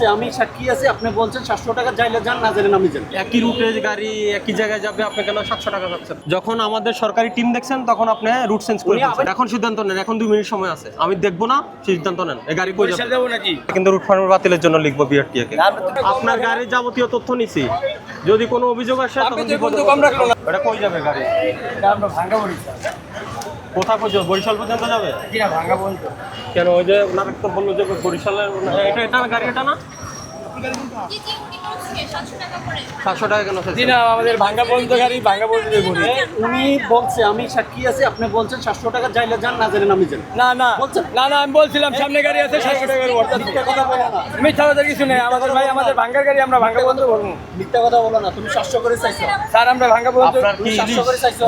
বলছে আমি সাক্ষী আছি আপনি বলছেন সাতশো টাকা যাইলে যান না জানেন আমি যান একই রুটে গাড়ি একই জায়গায় যাবে আপনি কেন সাতশো টাকা যাচ্ছেন যখন আমাদের সরকারি টিম দেখছেন তখন আপনি রুট চেঞ্জ করে এখন সিদ্ধান্ত নেন এখন দুই মিনিট সময় আছে। আমি দেখব না সিদ্ধান্ত নেন। এই গাড়ি কই যাবে? নাকি? কিন্তু রুট ফার্মের বাতিলের জন্য লিখব বিআরটিএ কে আপনার গাড়ির যাবতীয় তথ্য নিছি। যদি কোনো অভিযোগ আসে তখন বিপদে কম রাখল না। এটা কই যাবে গাড়ি? আমরা ভাঙ্গা কোথায় পর্যন্ত? বরিশাল পর্যন্ত যাবে? কিনা ওই যে ওনার তো বলল যে বরিশালের এটা এটা গাড়ি এটা না? সাতশো টাকা করে সাতশো টাকা কেন জি না আমাদের ভাঙ্গা বলতো গাড়ি ভাঙ্গা বলতে বলি উনি বলছে আমি সাক্ষী আছি আপনি বলছেন সাতশো টাকা যাইলে যান না জানেন আমি যান না না না না আমি বলছিলাম সামনে গাড়ি আছে সাতশো টাকার কথা বলো না। মিথ্যা কথা কিছু নেই আমাদের ভাই আমাদের ভাঙ্গার গাড়ি আমরা ভাঙ্গা মিথ্যা কথা বলো না তুমি সাতশো করে চাইছো। স্যার আমরা ভাঙ্গা সাতশো করে চাইছো?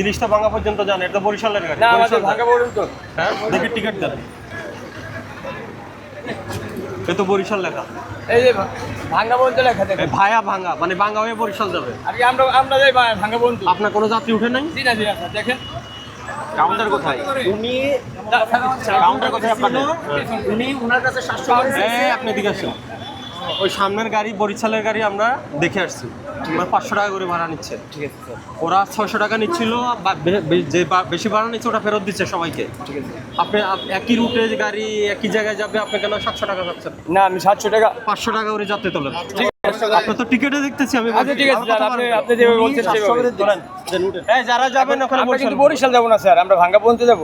ইলিশ তো পর্যন্ত জানে এটা বরিশালের গাড়ি। না আমাদের ভাঙ্গা হ্যাঁ দেখি টিকিট দেন। এ তো বরিশাল লেখা। এই যে ভাঙ্গা বলতে লেখা থাকে ভায়া ভাঙ্গা মানে ভাঙ্গা হয়ে বরিশাল যাবে। আর কি আমরা আমরা যাই ভাঙ্গা বলতো আপনার কোনো যাত্রী উঠে নাই? জি না জি না দেখেন। কাউন্টার কোথায়? উনি কাউন্টার কোথায় আপনাদের? উনি ওনার কাছে সাতশো আপনি এদিকে আসুন। ওই সামনের গাড়ি বরিশালের গাড়ি আমরা দেখে আসছি। আমরা পাঁচশো টাকা করে ভাড়া নিচ্ছে। ঠিক আছে স্যার। ওরা ছয়শো টাকা নিচ্ছিল বা যে বেশি ভাড়া নিচ্ছে ওটা ফেরত দিচ্ছে সবাইকে। ঠিক আছে। আপনি একই রুটে গাড়ি একই জায়গায় যাবে আপনি কেন সাতশো টাকা যাচ্ছেন না আমি সাতশো টাকা পাঁচশো টাকা করে যাতে তোলেন। আপনি তো টিকিটে দেখতেছি আমি আচ্ছা ঠিক আছে স্যার আপনি আপনি যেভাবে বলছেন সেভাবে দেন। যারা যাবেন ওখানে আমরা কিন্তু বরিশাল। বরিশাল যাব না স্যার। আমরা ভাঙ্গা পর্যন্ত যাব।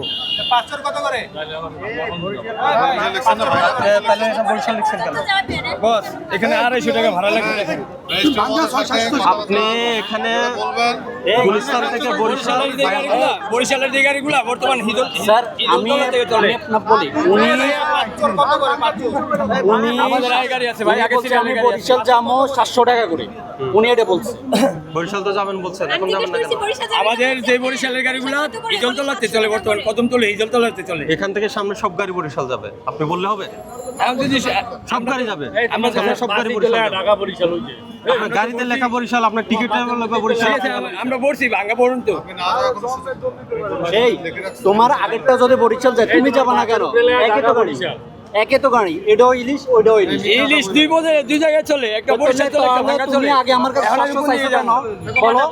এ, তাহলে বরিশাল লিখছেন কেন বস এখানে আড়াইশো টাকা ভাড়া লাগবে। আপনি এখানে গুলিস্তান থেকে বরিশাল বরিশালের যে গাড়িগুলা বরিশালের যে গাড়িগুলা বর্তমান হিদল স্যার আমি থেকে চলে। আমি আপনার বলি উনি উনি আমাদের গাড়ি আছে ভাই আগে থেকে আমি গাড়ি আছে। বরিশাল যাব সাতশো টাকা করে। উনি এটা বলছে। বরিশাল তো যাবেন বলছেন এখন যাবেন না কেন? আমাদের যে বরিশালের গাড়িগুলা চলে বর্তমান চলে। এখান থেকে সামনে সব গাড়ি বরিশাল যাবে। আপনি বললে হবে। এখন যদি সব গাড়ি যাবে। আমরা সামনে সব গাড়ি বরিশাল যাবে। আপনার গাড়িতে লেখা বরিশাল আপনার টিকিট লেখা বরিশাল। আমরা বলছি ভাঙ্গা পড়ুন তো। এই তোমার আগেরটা যদি বরিশাল যায় তুমি যাবে না কেন? একে তো গাড়ি একে তো গাড়ি এটাও ইলিশ ওইটাও ইলিশ। ইলিশ দুই বোধে দুই জায়গায় চলে একটা বরিশাল চলে একটা ভাঙ্গা চলে। আগে আমার কাছে সাতশো চাইছো কেন বলো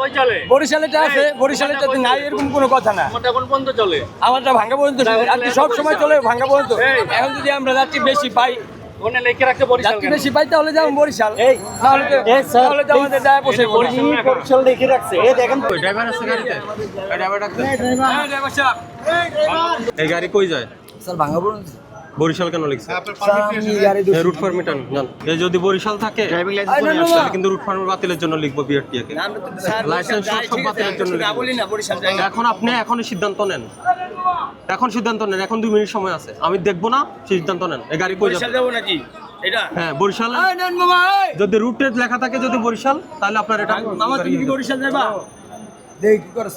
বরিশালেটা আছে বরিশালেটা নাই এরকম কোনো কথা না। কোন পর্যন্ত চলে। আমারটা ভাঙ্গা পর্যন্ত আর কি সব সময় চলে ভাঙ্গা পর্যন্ত। এখন যদি আমরা যাত্রী বেশি পাই ওখানে লিখে রাখতে বরিশাল বেশি পাই তাহলে যাব বরিশাল। এই। তাহলে তো তাহলে তো আমাদের যায় বসে বরিশাল। বরিশাল রাখছে। এই দেখেন। ওই ড্রাইভার আছে গাড়িতে? ড্রাইভার ডাকতে ড্রাইভার এই গাড়ি কই যায়? স্যার ভাঙ্গা বরিশাল কেন লিখছে? রুট পারমিট আন জান এই যদি বরিশাল থাকে ড্রাইভিং কিন্তু রুট পারমিট বাতিলের জন্য লিখব বিআরটিএ কে লাইসেন্স সব বাতিলের জন্য না লিখব। বলি না বরিশাল যাই। এখন আপনি এখনই সিদ্ধান্ত নেন। এখন সিদ্ধান্ত নেন এখন দুই মিনিট সময় আছে। আমি দেখব না সিদ্ধান্ত নেন। এই গাড়ি কই বরিশাল যাবে নাকি? এটা? হ্যাঁ বরিশাল যদি রুটে লেখা থাকে যদি বরিশাল তাহলে আপনার এটা মামা তুমি কি বরিশাল যাবা? দেখ কি করে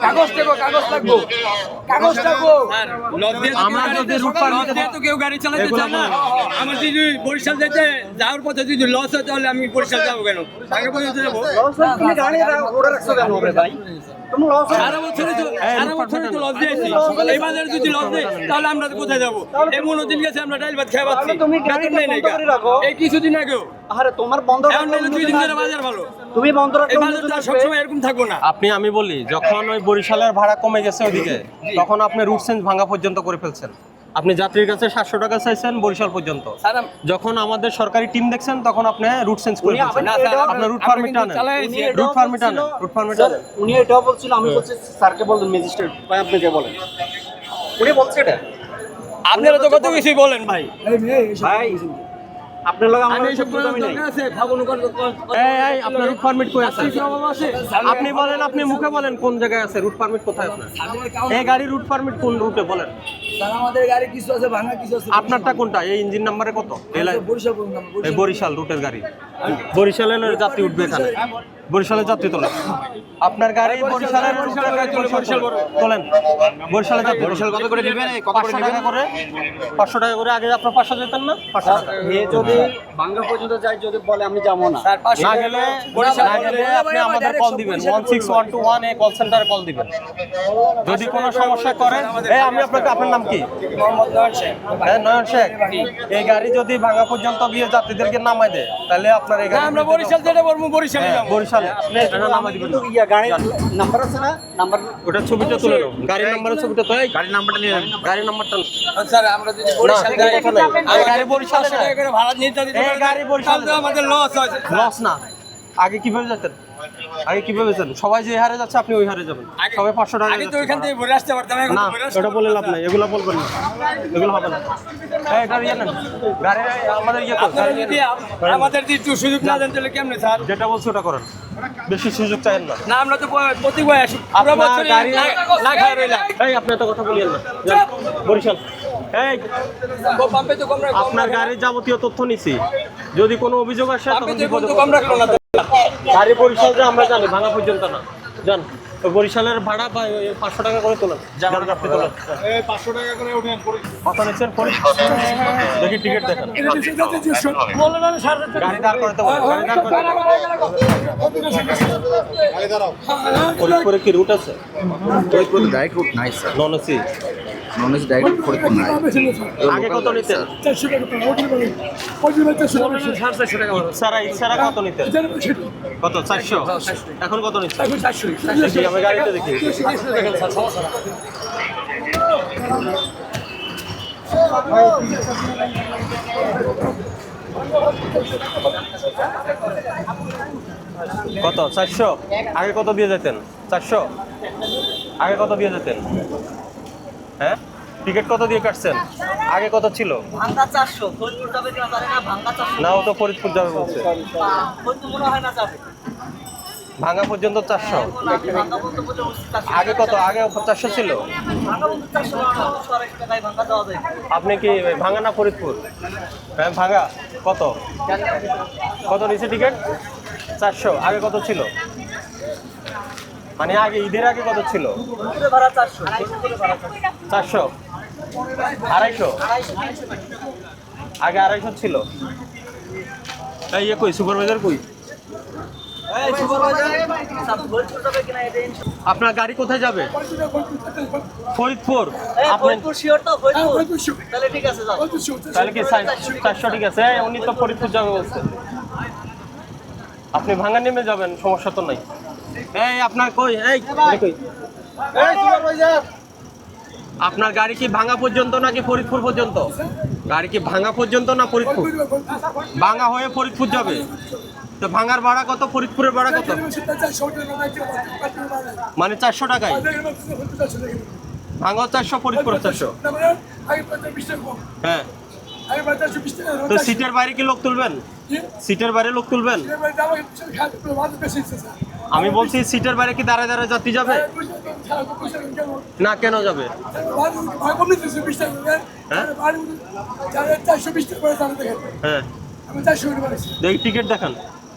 কাগজ দেবো কাগজ লাগবো। কাগজ লাগবো। আমরা যদি route permit এ- তো কেউ গাড়ি চালাতে চায় না। আমার যদি বরিশাল যেতে যাওয়ার পথে যদি লস হয় তাহলে আমি বরিশাল যাব কেন? আগে পর্যন্ত যাব। গাড়ি ওরে রাখছো কেন ভাই? তুমি লস সারা বছরে তো সারা বছরে তো লস দিয়েছি। এই বাজারে যদি লস দেয় তাহলে আমরা কোথায় যাব? এমন দিন গেছে আমরা ডাইল ভাত খেয়ে পাচ্ছি। তুমি গাড়ি নেই নাই বন্ধ করে রাখো। এই কিছুদিন আগেও। আরে তোমার বন্ধ এখন রাখলে নাহলে দুই দিন ধরে বাজার ভালো। তুমি বন্ধ এই রাখলে বাজারটা সবসময় এরকম থাকব না। আপনি আমি বলি যখন ওই বরিশালের ভাড়া কমে গেছে ওইদিকে তখন আপনি রুট চেঞ্জ ভাঙা পর্যন্ত করে ফেলছেন। আপনি যাত্রীর কাছে সাতশো টাকা চাইছেন বরিশাল পর্যন্ত। যখন আমাদের সরকারি টিম দেখছেন তখন আপনি রুট চেঞ্জ করে আপনার রুট পারমিট আনেন। রুট আনেন রুট পারমিট আনেন। উনি এটাও বলছিল আমি বলছি স্যারকে বলবেন ম্যাজিস্ট্রেট ভাই আপনি যে বলেন। উনি বলছে এটা। আপনারা তো কত কিছুই বলেন ভাই। ভাই আপনার লগে আমার নাই। এই এই আপনার রুট পারমিট কই আছে? আপনি বলেন আপনি মুখে বলেন কোন জায়গায় আছে? রুট পারমিট কোথায় আপনার এই গাড়ি রুট পারমিট কোন রুটে বলেন? আমাদের গাড়ি কিছু আছে ভাঙা কিছু আছে। আপনারটা কোনটা? এই ইঞ্জিন নাম্বারে কত? বরিশাল রুটের গাড়ি। বরিশালের যাত্রী উঠবে এখানে। বরিশালের যাত্রী তোলেন। আপনার গাড়ি বরিশালের তোলেন। বরিশালে যাত্রী। বরিশাল কত করে নেবেন পাঁচশো টাকা করে। পাঁচশো টাকা করে আগে আপনার পাঁচশো যেতেন না? পাঁচশো টাকা। যদি বাংলা পর্যন্ত যাই যদি বলে আমি যাব না। না গেলে না গেলে আপনি আমাদের কল দিবেন। One six one two one এই কল সেন্টারে কল দিবেন। যদি কোনো সমস্যা করেন এই আমি আপনাকে আপনার নাম কি? হ্যাঁ নয়ন শেখ। এই গাড়ি যদি ভাঙা পর্যন্ত গিয়ে যাত্রীদেরকে নামাই দেয় তাহলে আপনার এই গাড়ি আমরা বরিশাল যেটা বলব বরিশালে হ্যাঁ, বরিশালে। এটা নামাই দিবেন ইয়া গাড়ির নাম্বার আছে না? নাম্বার ওটা ছবিটা তুলে নাও। গাড়ির নাম্বারের ছবিটা তো গাড়ির নাম্বারটা নিয়ে নেন গাড়ির নাম্বারটা স্যার আমরা যদি বরিশাল যাই গাড়ি বরিশালে করে ভাড়া নিতে দিতে গাড়ি বরিশাল আমাদের লস হয়। লস না। আগে কীভাবে যেতেন আগে কীভাবে যেতেন সবাই যে হারে যাচ্ছে আপনি ওই হারে যাবেন। সবাই পাঁচশো টাকা আগে তো। ওইখান থেকে ঘুরে আসতে পারতাম না ওটা বলে লাভ নাই এগুলো বলবেন না। এগুলো হবে না। এই, এটা ইয়ে নেন। গাড়ি আমাদের ইয়ে করুন, আপনারা যদি আমাদের একটু সুযোগ না দেন তাহলে কেমনে স্যার? যেটা বলছি ওটা করেন। বেশি সুযোগ চাইেন না। না আমরা তো প্রতি বয় আসি পুরো আপনার গাড়ি না- না খায় রইলাম। এই আপনি এত কথা বলিয়েন না। বরিশাল। এই আপনার গাড়ির যাবতীয় তথ্য নিছি। যদি কোনো অভিযোগ আসে তখন গাড়ি বরিশাল আমরা জানি ভাঙা পর্যন্ত না। ওই বরিশালের ভাড়া বা ওই পাঁচশো টাকা করে তোলেন যান আপনি তোলেন কত নিচ্ছেন পরে? দেখি টিকিট দেখেন গাড়ি দাঁড় করতে গাড়ি দাঁড় ফরিদপুরে কি রুট আছে ফরিদপুর ডাইরেক্ট রুট নাই sir non AC non AC direct Faridpur নাই আগে কত নিতেন সারা ইচ্ছারা কত নিতেন কত চারশো এখন কত নিচ্ছেন দেখি আমি গাড়িতে দেখি। কত? চারশো? আগে কত দিয়ে যেতেন? চারশো? আগে কত দিয়ে যেতেন? হ্যাঁ? টিকিট কত দিয়ে কাটছেন? আগে কত ছিল? না ও তো ফরিদপুর যাবে বলছে ফরিদপুর মনে হয় না যাবে ভাঙা পর্যন্ত চারশো। আগে কত? আগে চারশো ছিল। আপনি কি ভাঙা না ফরিদপুর? হ্যাঁ ভাঙা। কত? কত নিচে টিকিট চারশো। আগে কত ছিল? মানে আগে, ঈদের আগে কত ছিল? চারশো। আড়াইশো? আগে আড়াইশো ছিল। এই ইয়ে কই? সুপারভাইজার কই স্যার, ফরিদপুর যাবে কিনা এটা ইনশাল্লাহ। আপনার গাড়ি কোথায় যাবে? ফরিদপুর। এই, আপনি ফরিদপুর শিওর তো ফরিদপুর। তাহলে ঠিক আছে যাও। তাহলে কি চারশো ঠিক আছে? এই, উনি তো ফরিদপুর যাবে বলছে। আপনি ভাঙা নেমে যাবেন সমস্যা তো নাই। এই আপনার কই? এই এই কই আপনার গাড়ি কি ভাঙা পর্যন্ত নাকি ফরিদপুর পর্যন্ত? গাড়ি কি ভাঙা পর্যন্ত না ফরিদপুর। ভাঙা হয়ে ফরিদপুর যাবে। তো ভাঙার ভাড়া কত? ফরিদপুরের ভাড়া কত? মানে চারশো টাকায়। ভাঙা চারশো ফরিদপুর চারশো। হ্যাঁ। তো সিটের বাইরে কি লোক তুলবেন? সিটের বাইরে লোক তুলবেন? আমি বলছি সিটের বাইরে কি দাঁড়ায় দাঁড়ায় যাত্রী যাবে? না কেন যাবে? হ্যাঁ? দেখি টিকিট দেখান।